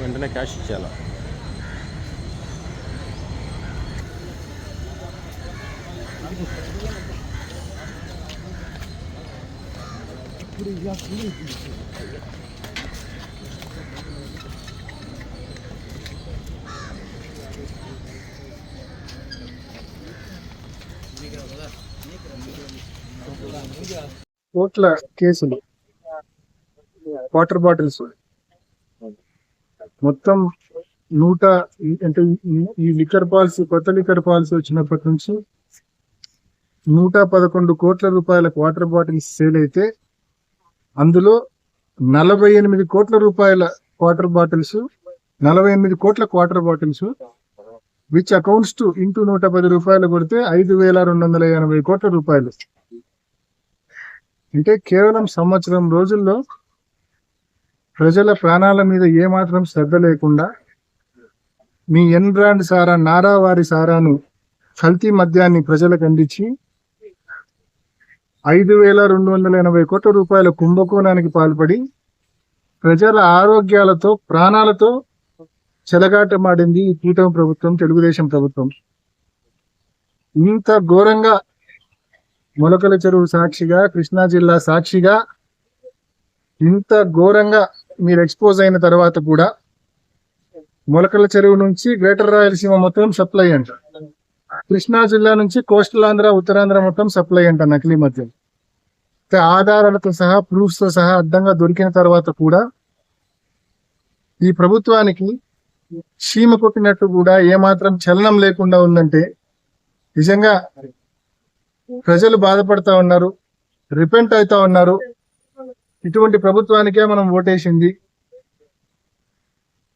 వెంటనే క్యాష్ ఇచ్చేయాలి? కోట్ల కేసులు. Water bottles. మొత్తం నూట అంటే ఈ- ఈ లిక్కర్ పాలసీ కొత్త లిక్కర్ పాలసీ వచ్చినప్పటి నుంచి నూట పదకొండు కోట్ల రూపాయలకు వాటర్ బాటిల్స్ సేల్ అయితే అందులో నలభై ఎనిమిది కోట్ల రూపాయల వాటర్ బాటిల్స్ నలభై ఎనిమిది కోట్ల water bottles which accounts to into నూట పది రూపాయలు కొడితే ఐదు వేల రెండు వందల ఎనభై కోట్ల రూపాయలు. అంటే కేవలం సంవత్సరం రోజుల్లో ప్రజల ప్రాణాల మీద ఏమాత్రం శ్రద్ధ లేకుండా మీ ఎన్బ్రాండ్ సారా నారా వారి సారాను కల్తీ మద్యాన్ని ప్రజలకు అందించి ఐదు వేల రెండు వందల ఎనభై కోట్ల రూపాయల కుంభకోణానికి పాల్పడి ప్రజల ఆరోగ్యాలతో ప్రాణాలతో చెలగాటమాడింది ఈ కూటమి ప్రభుత్వం తెలుగుదేశం ప్రభుత్వం. ఇంత ఘోరంగా మొలకల చెరువు సాక్షిగా కృష్ణా జిల్లా సాక్షిగా ఇంత ఘోరంగా మీరు ఎక్స్పోజ్ అయిన తర్వాత కూడా మొలకల చెరువు నుంచి గ్రేటర్ రాయలసీమ మొత్తం సప్లై అంట. కృష్ణా జిల్లా నుంచి కోస్టల్ ఆంధ్ర ఉత్తరాంధ్ర మొత్తం సప్లై అంట నకిలీ మద్యం ఆధారాలతో సహా ప్రూఫ్స్తో సహా అడ్డంగా దొరికిన తర్వాత కూడా ఈ ప్రభుత్వానికి చీమ కొట్టినట్టు కూడా ఏమాత్రం చలనం లేకుండా ఉందంటే నిజంగా ప్రజలు బాధపడతా ఉన్నారు రిపెంట్ అవుతా ఉన్నారు. ఇటువంటి ప్రభుత్వానికే మనం ఓటేసింది.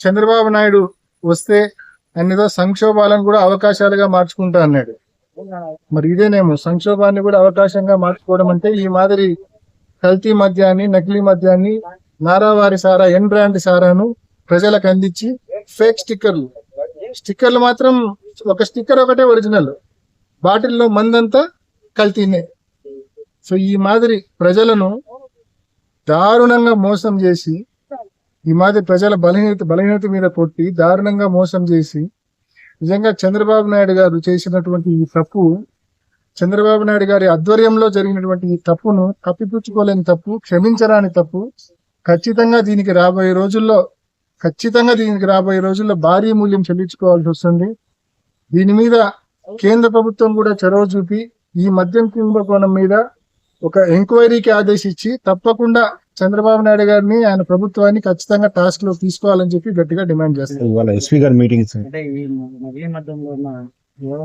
చంద్రబాబు నాయుడు వస్తే అన్నిదో సంక్షోభాలను కూడా అవకాశాలుగా మార్చుకుంటా అన్నాడు. మరి ఇదేనేమో సంక్షోభాన్ని కూడా అవకాశంగా మార్చుకోవడం అంటే ఈ మాదిరి కల్తీ మద్యాన్ని నకిలీ మద్యాన్ని నారావారి సారా ఎన్ బ్రాండ్ సారాను ప్రజలకు అందించి ఫేక్ స్టిక్కర్లు. స్టిక్కర్లు మాత్రం ఒక స్టిక్కర్ ఒకటే ఒరిజినల్. బాటిల్లో మందంతా కల్తీనే. సో ఈ మాదిరి ప్రజలను దారుణంగా మోసం చేసి ఈ మాదిరి ప్రజల బలహీనత బలహీనత మీద కొట్టి దారుణంగా మోసం చేసి నిజంగా చంద్రబాబు నాయుడు గారు చేసినటువంటి ఈ తప్పు చంద్రబాబు నాయుడు గారి ఆధ్వర్యంలో జరిగినటువంటి ఈ తప్పును కప్పిపుచ్చుకోలేని తప్పు క్షమించరాని తప్పు ఖచ్చితంగా దీనికి రాబోయే రోజుల్లో ఖచ్చితంగా దీనికి రాబోయే రోజుల్లో భారీ మూల్యం చెల్లించుకోవాల్సి వస్తుంది. దీని మీద కేంద్ర ప్రభుత్వం కూడా చొరవ చూపి ఈ మద్యం కుంభకోణం మీద ఒక ఎంక్వైరీకి ఆదేశించి తప్పకుండా చంద్రబాబు నాయుడు గారిని ఆయన ప్రభుత్వాన్ని ఖచ్చితంగా టాస్క్లో తీసుకోవాలని చెప్పి గట్టిగా డిమాండ్ చేస్తారు. ఎస్పీ గారి మీటింగ్స్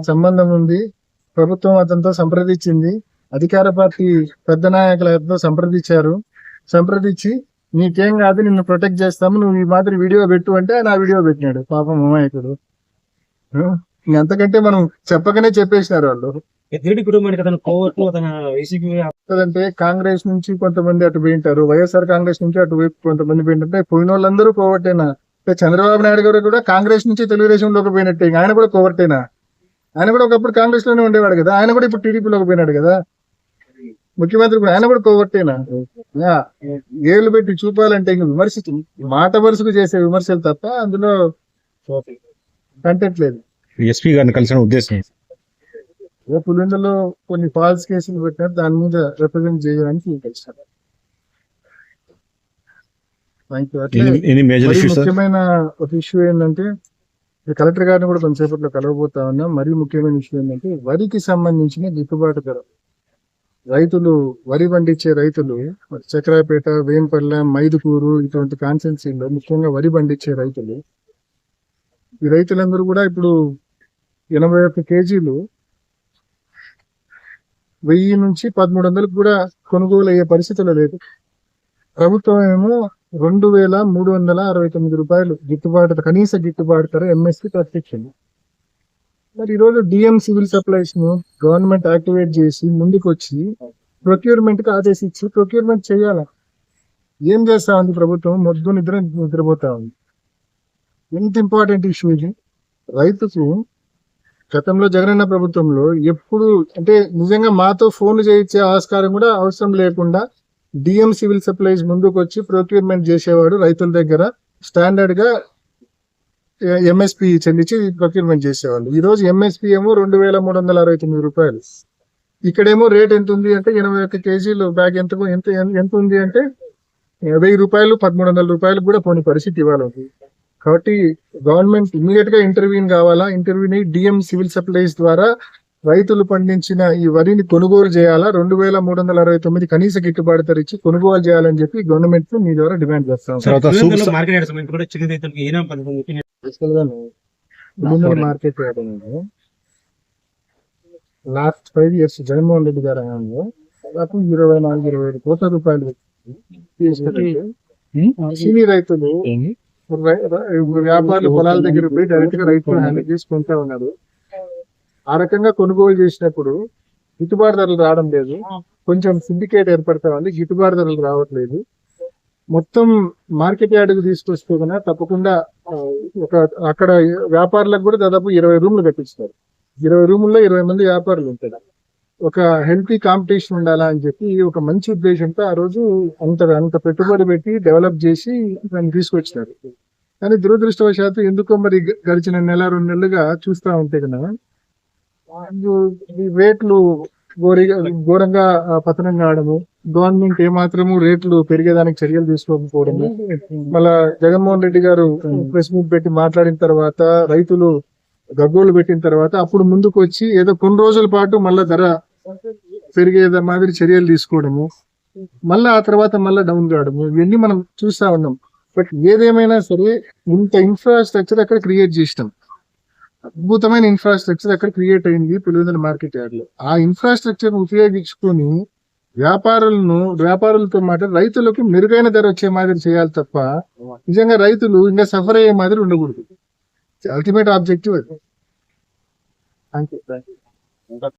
సంబంధం ఉంది. ప్రభుత్వం అతనితో సంప్రదించింది. అధికార పార్టీ పెద్ద నాయకులతో సంప్రదించారు. సంప్రదించి నీకేం కాదు నిన్ను ప్రొటెక్ట్ చేస్తాము. నువ్వు ఈ మాదిరి వీడియో పెట్టు అంటే ఆయన ఆ వీడియో పెట్టినాడు. పాపం అమాయకుడు అంతకంటే మనం చెప్పకనే చెప్పేసినారు వాళ్ళు. తిరిగి కుటుంబానికి అతను కోర్టు అతను వైసీపీ అంటే కాంగ్రెస్ నుంచి కొంతమంది అటు పోయింటారు. వైఎస్ఆర్ కాంగ్రెస్ నుంచి అటు వైపు కొంతమంది పోయింటే పోయిన వాళ్ళందరూ కోవట్టేనా అంటే చంద్రబాబు నాయుడు గారు కూడా కాంగ్రెస్ నుంచి తెలుగుదేశంలోకి పోయినట్టే. ఇంకా ఆయన కూడా కోవట్టేనా ఆయన కూడా ఒకప్పుడు కాంగ్రెస్లోనే ఉండేవాడు కదా. ఆయన కూడా ఇప్పుడు టీడీపీలోకి పోయినాడు కదా. ముఖ్యమంత్రి కూడా ఆయన కూడా కోవట్టేనా ఏళ్ళు పెట్టి చూపాలంటే ఇంక విమర్శ మాట వరుసకు చేసే విమర్శలు తప్ప అందులో కంటెంట్ లేదు. ఎస్పీ గారిని కలిసిన ఉద్దేశం ఏ పులిందలో కొన్ని ఫాల్స్ కేసులు పెట్టినారు దాని మీద రిప్రజెంట్ చేయడానికి ఇష్యూస్ ముఖ్యమైన ఒక ఇష్యూ ఏంటంటే కలెక్టర్ గారిని కూడా కొంతసేపట్లో కలవబోతా ఉన్నాం మరీ ముఖ్యమైన విషయం ఏంటంటే వరికి సంబంధించిన గిట్టుబాటు ధర. రైతులు వరి పండించే రైతులు చక్రాపేట వేంపల్లె మైదుకూరు ఇటువంటి కాన్సెన్సీలో ముఖ్యంగా వరి పండించే రైతులు ఈ రైతులందరూ కూడా ఇప్పుడు ఎనభై ఒక్క కేజీలు వెయ్యి నుంచి పదమూడు వందలకు కూడా కొనుగోలు అయ్యే పరిస్థితులు లేదు. ప్రభుత్వం ఏమో రెండు వేల మూడు వందల అరవై తొమ్మిది రూపాయలు గిట్టుబాటు కనీస గిట్టుబాటు ధర ఎంఎస్పి ప్రకటించింది. మరి ఈరోజు డిఎం సివిల్ సప్లైస్ను గవర్నమెంట్ యాక్టివేట్ చేసి ముందుకు వచ్చి ప్రొక్యూర్మెంట్కి ఆదేశించి ప్రొక్యూర్మెంట్ చేయాలి? ఏం చేస్తా ఉంది ప్రభుత్వం? మొద్దు నిద్ర నిద్రపోతా ఉంది. ఎంత ఇంపార్టెంట్ ఇష్యూ ఇది? రైతుకు గతంలో జగనన్న ప్రభుత్వంలో ఎప్పుడు అంటే నిజంగా మాతో ఫోన్ చేయించే ఆస్కారం కూడా అవసరం లేకుండా డిఎం సివిల్ సప్లైస్ ముందుకు వచ్చి ప్రొక్యూర్మెంట్ చేసేవాడు రైతుల దగ్గర. స్టాండర్డ్గా ఎంఎస్పి చెల్లించి ప్రొక్యూర్మెంట్ చేసేవాళ్ళు. ఈ రోజు ఎంఎస్పి ఏమో రెండు వేల మూడు వందల అరవై తొమ్మిది రూపాయలు. ఇక్కడేమో రేట్ ఎంత ఉంది అంటే ఎనభై ఒక్క కేజీలు బ్యాగ్ ఎంత ఎంత ఎంత ఉంది అంటే వెయ్యి రూపాయలు పదమూడు వందల రూపాయలు కూడా పోని పరిస్థితి ఇవ్వాలి ఉంది. కాబట్టి గవర్నమెంట్ ఇమీడియట్గా ఇంటర్వ్యూన్ కావాలా? ఇంటర్వ్యూని డిఎం సివిల్ సప్లైస్ ద్వారా రైతులు పండించిన ఈ వరిని కొనుగోలు చేయాలా? రెండు వేల మూడు వందల అరవై తొమ్మిది కనీస గిట్టుబాటు ధర ఇచ్చి కొనుగోలు చేయాలని చెప్పి గవర్నమెంట్ మీ ద్వారా డిమాండ్ చేస్తాం market last five years Jaganmohan Reddy garu హయాంలో దాదాపు ఇరవై నాలుగు ఇరవై ఐదు కోట్ల రూపాయలు పెట్టి సినీ రైతులు వ్యాపారులు పొలాల దగ్గర పోయి డైరెక్ట్గా రైతులు హ్యాండిల్ చేసుకుంటా ఉన్నారు. ఆ రకంగా కొనుగోలు చేసినప్పుడు గిట్టుబాటు ధరలు రావడం లేదు. కొంచెం సిండికేట్ ఏర్పడతా ఉంది. గిట్టుబాటు ధరలు రావట్లేదు. మొత్తం మార్కెట్ యార్డ్కి తీసుకొస్తే తప్పకుండా ఒక అక్కడ వ్యాపారులకు కూడా దాదాపు ఇరవై రూములు కట్టిస్తారు. ఇరవై రూముల్లో ఇరవై మంది వ్యాపారులు ఉంటారు. ఒక హెల్తీ కాంపిటీషన్ ఉండాలా అని చెప్పి ఒక మంచి ఉద్దేశంతో ఆ రోజు అంత అంత పెట్టుబడి పెట్టి డెవలప్ చేసి దాన్ని తీసుకొచ్చినారు కానీ దురదృష్టవశాత్తు ఎందుకో మరి గడిచిన నెల రెండు నెలలుగా చూస్తా ఉంటే కదా రేట్లు ఘోరిగా ఘోరంగా పతనం కావడము గవర్నమెంట్ ఏమాత్రము రేట్లు పెరిగేదానికి చర్యలు తీసుకోకపోవడము మళ్ళా జగన్మోహన్ రెడ్డి గారు ప్రెస్ మీట్ పెట్టి మాట్లాడిన తర్వాత రైతులు గగ్గోలు పెట్టిన తర్వాత అప్పుడు ముందుకు వచ్చి ఏదో కొన్ని రోజుల పాటు మళ్ళా ధర పెరిగే మాదిరి చర్యలు తీసుకోవడము. మళ్ళా ఆ తర్వాత మళ్ళా డౌన్ కావడము ఇవన్నీ మనం చూస్తా ఉన్నాం. బట్ ఏదేమైనా సరే ఇంత ఇన్ఫ్రాస్ట్రక్చర్ అక్కడ క్రియేట్ చేసినాం. అద్భుతమైన ఇన్ఫ్రాస్ట్రక్చర్ అక్కడ క్రియేట్ అయింది పులివెందుల మార్కెట్ యార్డ్లో ఆ ఇన్ఫ్రాస్ట్రక్చర్ ఉపయోగించుకొని వ్యాపారులను వ్యాపారులతో మాట రైతులకు మెరుగైన ధర వచ్చే మాదిరి చేయాలి తప్ప నిజంగా రైతులు ఇంకా సఫర్ అయ్యే మాదిరి ఉండకూడదు. అల్టిమేట్ ఆబ్జెక్టివ్ అది. Thank you